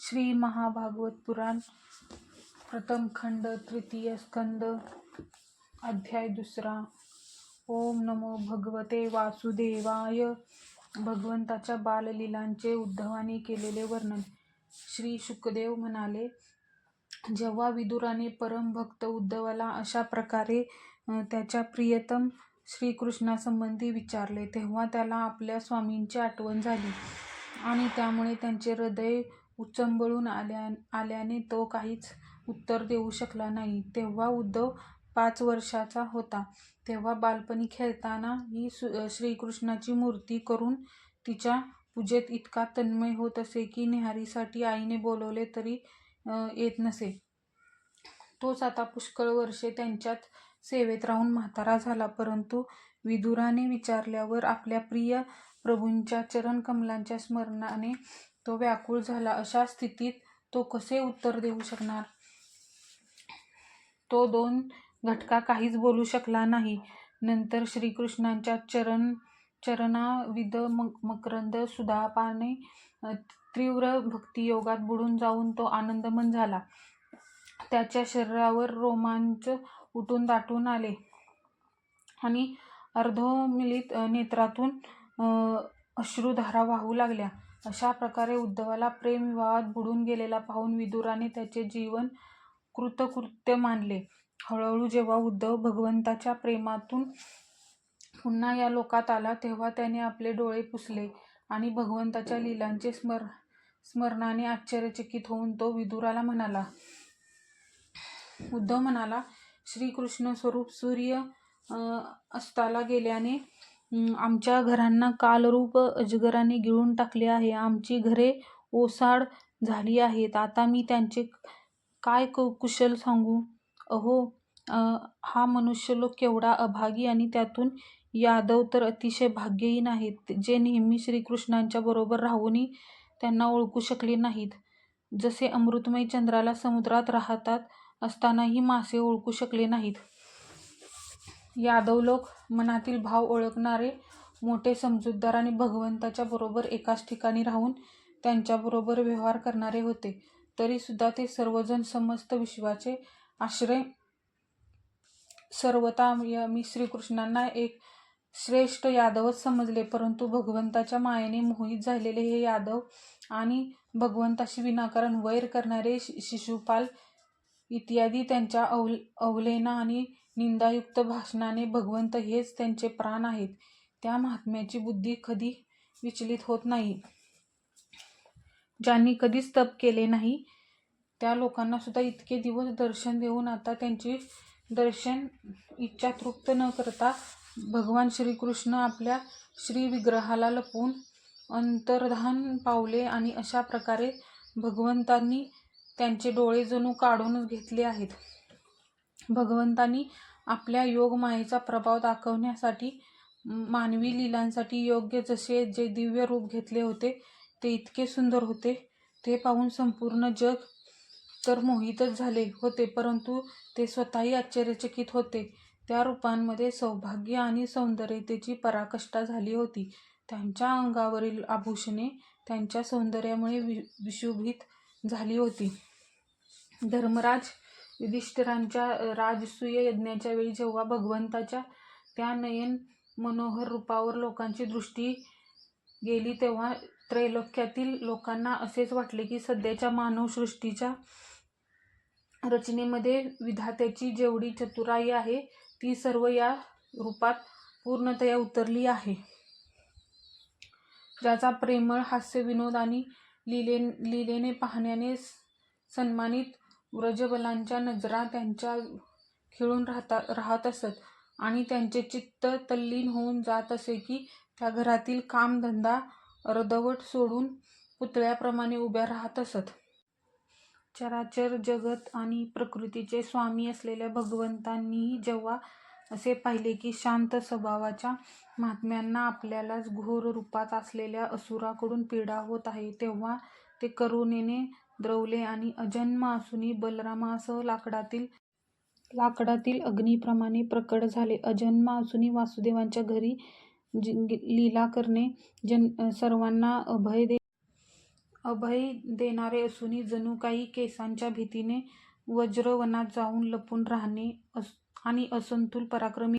श्री महाभागवत पुराण प्रथम खंड तृतीय स्कंद अध्याय दुसरा. ओम नमो भगवते वासुदेवाय. भगवंताच्या बाललीलांचे उद्धवाने केलेले वर्णन. श्री शुकदेव म्हणाले जेव्हा विदुराने परमभक्त उद्धवाला अशा प्रकारे त्याच्या प्रियतम श्रीकृष्णासंबंधी विचारले तेव्हा त्याला आपल्या स्वामींची आठवण झाली आणि त्यामुळे त्यांचे हृदय उचंबळून आल्या आल्याने तो काहीच उत्तर देऊ शकला नाही. तेव्हा उद्धव पाच वर्षाचा होता. तेव्हा बालपणी खेळताना ही सु श्रीकृष्णाची मूर्ती करून तिच्या पूजेत इतका तन्मय होत असे की न्याहारीसाठी आईने बोलवले तरी येत नसे. तोच आता पुष्कळ वर्षे त्यांच्यात सेवेत राहून म्हातारा झाला. परंतु विदुराने विचारल्यावर आपल्या प्रिय प्रभूंच्या चरणकमलांच्या स्मरणाने तो व्याकुळ झाला. अशा स्थितीत तो कसे उत्तर देऊ शकणार? तो दोन घटका काहीच बोलू शकला नाही. नंतर श्रीकृष्णांच्या चरण चरणाविद मकरंद सुधापाने तीव्र भक्तियोगात बुडून जाऊन तो आनंदमन झाला. त्याच्या शरीरावर रोमांच उठून दाटून आले आणि अर्धोमिलित नेत्रातून अश्रुधारा वाहू लागल्या. अशा प्रकारे उद्धवाला प्रेमविवाहात बुडून गेलेला पाहून विदुराने त्याचे जीवन कृतकृत्य मानले. हळूहळू जेव्हा उद्धव भगवंताच्या प्रेमातून पुन्हा या लोकात आला तेव्हा त्याने आपले डोळे पुसले आणि भगवंताच्या लीलांचे स्मर स्मरणाने आश्चर्यचकित होऊन तो विदुराला म्हणाला उद्धव म्हणाला श्रीकृष्ण स्वरूप सूर्य अस्ताला गेल्याने आमच्या घरांना कालरूप अजगराने गिळून टाकले आहे. आमची घरे ओसाड झाली आहेत. आता मी त्यांचे काय कु कुशल सांगू? अहो हा हा मनुष्यलोक केवढा अभागी आणि त्यातून यादव तर अतिशय भाग्यहीन आहेत जे नेहमी श्रीकृष्णांच्या बरोबर राहूनही त्यांना ओळखू शकले नाहीत. जसे अमृतमय चंद्राला समुद्रात राहतात असतानाही मासे ओळखू शकले नाहीत. यादव लोक मनातील भाव ओळखणारे मोठे समजूतदार आणि भगवंताच्या बरोबर एकाच ठिकाणी राहून त्यांच्याबरोबर व्यवहार करणारे होते. तरीसुद्धा ते सर्वजण समस्त विश्वाचे आश्रय सर्वता या- मी श्रीकृष्णांना एक श्रेष्ठ यादवच समजले परंतु भगवंताच्या मायेने मोहित झालेले हे यादव आणि भगवंताशी विनाकारण वैर करणारे शि- शिशुपाल इत्यादी त्यांच्या अवल अवलेना आणि निंदायुक्त भाषणाने भगवंत हेच त्यांचे प्राण आहेत. त्या महात्म्याची बुद्धी कधी विचलित होत नाही. ज्यांनी कधीच तप केले नाही त्या लोकांना सुद्धा इतके दिवस दर्शन देऊन आता त्यांची दर्शन इच्छा तृप्त न करता भगवान श्रीकृष्ण आपल्या श्री विग्रहाला लपवून अंतर्धान पावले आणि अशा प्रकारे भगवंतांनी त्यांचे डोळे जणू काढूनच घेतले आहेत. भगवंतांनी आपल्या योगमायेचा प्रभाव दाखवण्यासाठी मानवी लीलांसाठी योग्य जसे जे दिव्य रूप घेतले होते ते इतके सुंदर होते. ते पाहून संपूर्ण जग तर मोहितच झाले होते परंतु ते स्वतःही आश्चर्यचकित होते. त्या रूपांमध्ये सौभाग्य आणि सौंदर्यतेची पराकष्ठा झाली होती. त्यांच्या अंगावरील आभूषणे त्यांच्या सौंदर्यामुळे वि विशोभित झाली होती. धर्मराज युधिष्ठिरांच्या राजसूय यज्ञाच्या वेळी जेव्हा भगवंताच्या त्या नयन मनोहर रूपावर लोकांची दृष्टी गेली तेव्हा त्रैलोक्यातील लोकांना असेच वाटले की सध्याच्या मानवसृष्टीच्या रचनेमध्ये विधात्याची जेवढी चतुराई आहे ती सर्व या रूपात पूर्णतया उतरली आहे. ज्याचा प्रेमळ हास्यविनोद आणि लीले लीलेने पाहण्याने सन्मानित व्रजबलांच्या नजरा त्यांच्या खिळून राहता राहत असत. आणि त्यांचे चित्त तल्लीन होऊन जात असे की त्या घरातील कामधंदा अर्धवट सोडून पुतळ्याप्रमाणे उभ्या राहत असत. चराचर जगत आणि प्रकृतीचे स्वामी असलेल्या भगवंतांनीही जेव्हा असे पाहिले की शांत स्वभावाच्या महात्म्यांना आपल्यालाच घोर रूपात असलेल्या असुराकडून पीडा होत आहे तेव्हा ते करुणेने द्रवले आणि अजन्म असूनही बलरामासह लाकडातील लाकडातील अग्नीप्रमाणे प्रकट झाले. अजन्म असूनही वासुदेवांच्या घरी लीला करणे जन सर्वांना अभय दे अभय देणारे असूनही जणू काही केसांच्या भीतीने वज्रवनात जाऊन लपून राहणे अस- आणि असंतुल पराक्रमी